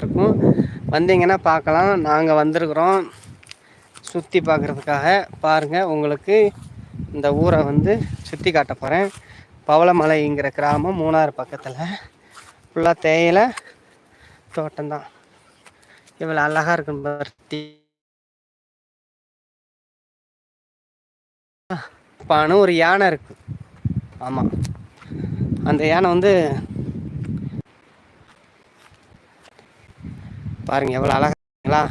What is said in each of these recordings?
இருக்கும். வந்தீங்கன்னா பார்க்கலாம். நாங்கள் வந்திருக்கிறோம். சுற்றி பார்க்குறதுக்காக. பாருங்கள் உங்களுக்கு இந்த ஊரை வந்து சுற்றி காட்ட போகிறேன் பவளமலைங்கிற கிராமம் மூணாறு பக்கத்தில். ஃபுல்லாக தேயிலை தோட்டம்தான் இவ்வளோ அழகாக இருக்கும் பருத்தி பானு ஒரு யானை இருக்குது ஆமாம் அந்த யானை வந்து பாருங்க எவ்வளோ அழகாங்களா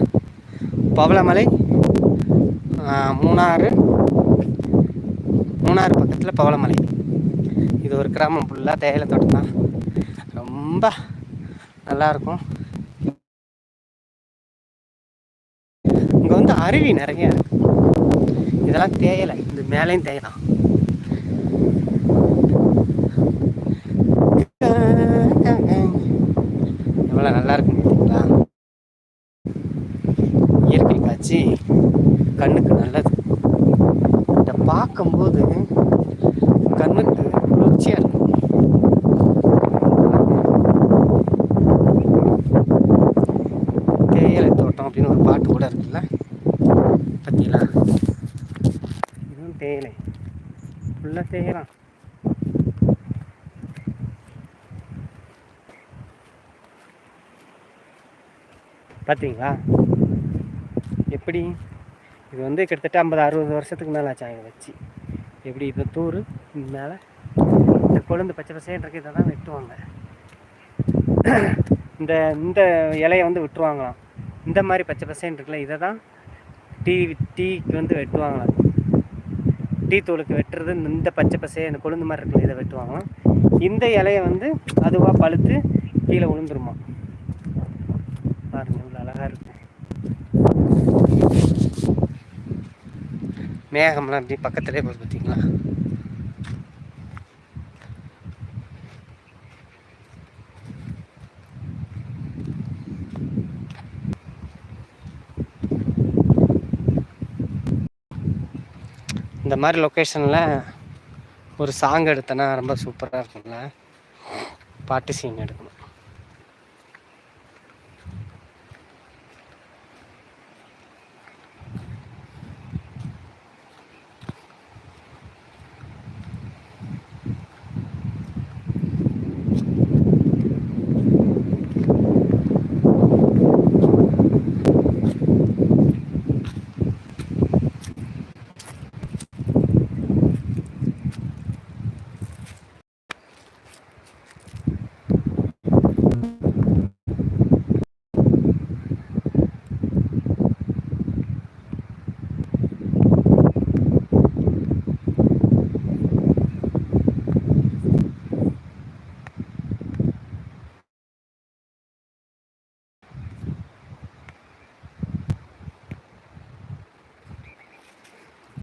பவளமலை மூணாறு மூணாறு பக்கத்தில் பவளமலை. இது ஒரு கிராமம் ஃபுல்லாக தேயிலை தோட்டம் தான். ரொம்ப நல்லாயிருக்கும் இங்கே வந்து அருவி நிறைய இருக்கு. இதெல்லாம் தேயிலை இந்த மேலேயும் தேயலாம் எவ்வளோ நல்லா இருக்கும் வச்சு கண்ணுக்கு நல்லது. இதை பார்க்கும்போது கண்ணுக்கு குளிர்ச்சியாக இருக்கும் தேயிலை தோட்டம் அப்படின்னு ஒரு பாட்டு கூட இருக்குல்ல? பார்த்தீங்களா இதுவும் தேயிலை. ஃபுல்லாக தேயலாம் பார்த்தீங்களா எப்படி? இது வந்து கிட்டத்தட்ட ஐம்பது அறுபது வருஷத்துக்கு மேலே ஆச்சு அவங்க வச்சு. எப்படி இப்போ தூர் மேலே? இந்த கொழுந்து பச்சை பசேன்றது இதை தான் வெட்டுவாங்க. இந்த இந்த இலையை வந்து விட்டுருவாங்களாம் இந்த மாதிரி பச்சை பசேன்னு இருக்குல்ல இதை தான் டீ டீக்கு வந்து வெட்டுவாங்களாம். டீ தூளுக்கு வெட்டுறது இந்த- பச்சை பசை இந்த கொழுந்து மாதிரி இருக்குல்ல இதை வெட்டுவாங்களாம். இந்த இலையை வந்து அதுவாக பழுத்து கீழே விழுந்துருமா பாருங்கள் இவ்வளோ அழகாக இருக்கும் மேகம்லாம் அப்படி பக்கத்துலேயே போகுது பார்த்தீங்களா? இந்த மாதிரி லொக்கேஷனில் ஒரு சாங் எடுத்தேன்னா ரொம்ப சூப்பராக இருக்கும்ல. பாட்டு சீன் எடுக்கணும்.